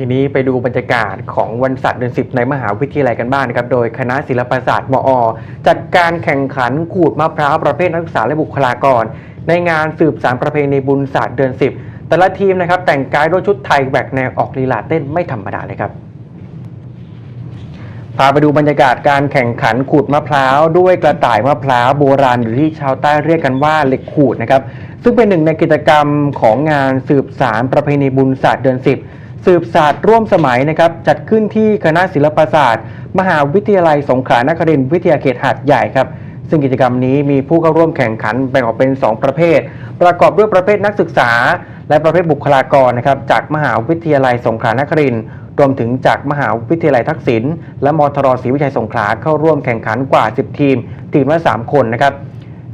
ทีนี้ไปดูบรรยากาศของวันศาสตร์เดือนสิบในมหาวิทยาลัยกันบ้างนะครับ โดยคณะศิลปศาสตร์มอ จัดการแข่งขันขูดมะพร้าวประเภทนักศึกษาและบุคลากร ในงานสืบสารประเพณีบุญศาสตร์เดือนสิบแต่ละทีมนะครับแต่งกายด้วยชุดไทยแบกแนวออกลีลาเต้นไม่ธรรมดาเลยครับพาไปดูบรรยากาศการแข่งขันขูดมะพร้าวด้วยกระต่ายมะพร้าวโบราณหรือที่ชาวใต้เรียกกันว่าเหล็กขูดนะครับซึ่งเป็นหนึ่งในกิจกรรมของงานสืบสารประเพณีบุญศาสตร์เดือนสิบ สืบศาสตร์ร่วมสมัยนะครับจัดขึ้นที่คณะศิลปศาสตร์ มหาวิทยาลัยสงขลานครินทร์วิทยาเขตหาดใหญ่ครับ ซึ่งกิจกรรมนี้มีผู้เข้าร่วมแข่งขันแบ่งออกเป็น 2 ประเภท ประกอบด้วยประเภทนักศึกษา และประเภทบุคลากรนะครับจากมหาวิทยาลัยสงขลานครินทร์รวมถึงจากมหาวิทยาลัยทักษิณและมทรศรีวิชัยสงขลาเข้าร่วมแข่งขันกว่า 10 ทีม ทีมละ 3 คนนะครับ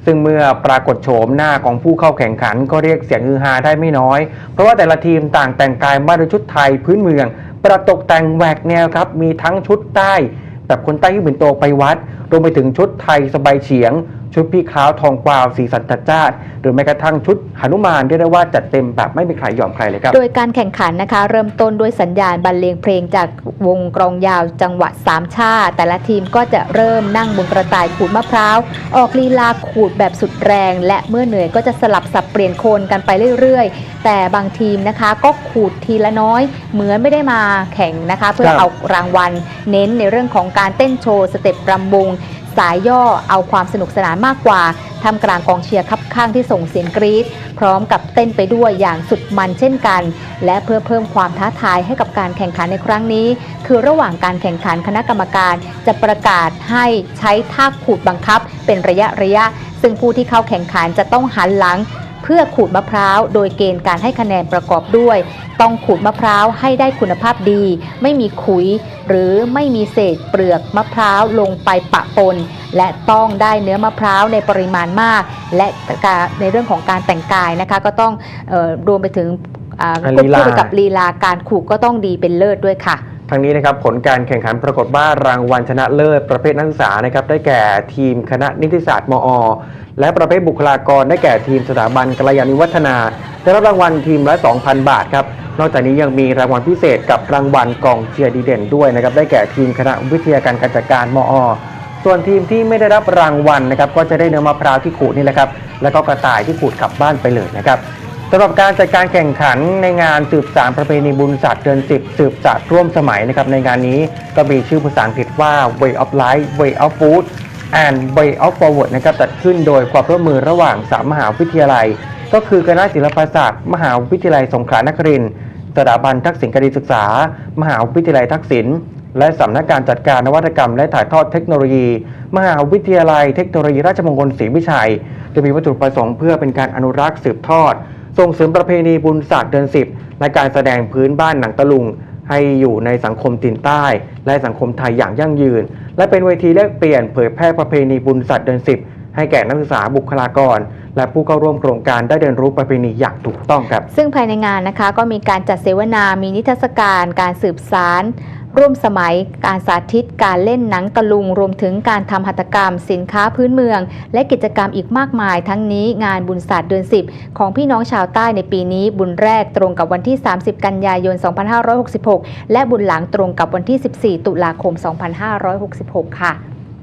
ซึ่งเมื่อปรากฏโฉมหน้าของผู้เข้าแข่งขันก็เรียกเสียงฮือฮาได้ไม่น้อย เพราะว่าแต่ละทีมต่างแต่งกายมาด้วยชุดไทยพื้นเมือง ประตกแต่งแหวกแนวครับ มีทั้งชุดใต้ แบบคนใต้ที่บินโตไปวัด รวมไปถึงชุดไทยสบายเฉียง ชุดพี่ขาวทองกวาวสีสันจัดจ้านหรือแม้กระทั่งชุดหนุมานเรียกได้ว่าจัดเต็มแบบไม่มีใครยอมใครเลยครับ โดยการแข่งขันนะคะ เริ่มต้นด้วยสัญญาณบรรเลงเพลงจากวงกรองยาวจังหวะสามชาติแต่ละทีมก็จะเริ่มนั่งบนกระต่ายขูดมะพร้าว ออกลีลาขูดแบบสุดแรง และเมื่อเหนื่อยก็จะสลับสับเปลี่ยนโคนกันไปเรื่อยๆ แต่บางทีมนะคะก็ขูดทีละน้อย เหมือนไม่ได้มาแข่งนะคะ เพื่อครับเอารางวัล เน้นในเรื่องของการเต้นโชว์สเต็ปรำวง สายย่อเอาความสนุกสนานมากกว่าทำกลางกองเชียร์คับข้างที่ส่งเสียงกรี๊ดพร้อมกับเต้นไปด้วยอย่างสุดมันเช่นกัน และเพื่อเพิ่มความท้าทายให้กับการแข่งขันในครั้งนี้ คือระหว่างการแข่งขันคณะกรรมการจะประกาศให้ใช้ท่าขูดบังคับ เป็นระยะระยะ ซึ่งผู้ที่เข้าแข่งขันจะต้องหันหลัง เพื่อขูดมะพร้าว โดยเกณฑ์การให้คะแนนประกอบด้วย ต้องขูดมะพร้าวให้ได้คุณภาพดี ไม่มีขุย หรือไม่มีเศษเปลือกมะพร้าวลงไปปะปน และต้องได้เนื้อมะพร้าวในปริมาณมาก และการในเรื่องของการแต่งกายนะคะก็ต้องเออรวมไปถึงอ่าอ่าควบลีลาคู่ไปกับลีลาการขูดก็ต้องดีเป็นเลิศด้วยค่ะ ทางนี้นะครับผลการแข่งขันปรากฏว่ารางวัลชนะเลิศประเภทนักศึกษานะครับได้แก่ทีมคณะนิติศาสตร์มอ และประเภทบุคลากรได้แก่ทีมสถาบันกัลยาณิวัฒนาได้รับรางวัลทีมละ 2,000 บาทครับนอกจากนี้ยังมีรางวัลพิเศษกับรางวัลกองเชียร์ดีเด่นด้วยนะครับได้แก่ทีมคณะวิทยาการการจัดการมอ ส่วนทีมที่ไม่ได้รับรางวัลนะครับก็จะได้เนื้อมะพร้าวที่ขูดนี่แหละครับแล้วก็กระต่ายที่ขูดกลับบ้านไปเลยนะครับ สำหรับการจัดการแข่งขันในงานสืบสารประเพณีบุญศาสตร์เดือน10สืบศาสตร์ร่วมสมัยนะครับในงานนี้ก็มีชื่อภาษาอังกฤษว่า Way of Life Way of Food and Way of Forward นะครับจัดขึ้นโดยความร่วมมือระหว่างสามมหาวิทยาลัย ก็คือคณะศิลปศาสตร์ มหาวิทยาลัยสงขลานครินทร์สถาบันทักษิณคดีศึกษา มหาวิทยาลัยทักษิณและสำนักการจัดการนวัตกรรม และถ่ายทอดเทคโนโลยี มหาวิทยาลัยเทคโนโลยีราชมงคลศรีวิชัยโดยมีวัตถุประสงค์เพื่อเป็นการอนุรักษ์สืบทอด ส่งเสริมประเพณีบุญศาสตร์เดือนสิบและการแสดงพื้นบ้านหนังตะลุง ให้อยู่ในสังคมถิ่นใต้ และสังคมไทยอย่างยั่งยืน และเป็นเวทีแลกเปลี่ยนเผยแพร่ประเพณีบุญศาสตร์เดือนสิบให้แก่นักศึกษาบุคลากร และผู้เข้าร่วมโครงการได้เรียนรู้ประเพณีอย่างถูกต้องครับ ซึ่งภายในงานนะคะก็มีการจัดเสวนา มีนิทรรศการ การสืบสาร ร่วมสมัยการสาธิตการเล่นหนังตะลุง รวมถึงการทำหัตถกรรม สินค้าพื้นเมือง และกิจกรรมอีกมากมาย ทั้งนี้งานบุญศาสตร์เดือน 10 ของพี่น้องชาวใต้ในปีนี้บุญแรกตรงกับวันที่ 30 กันยายน 2566 และบุญหลังตรงกับวันที่ 14 ตุลาคม 2566 ค่ะ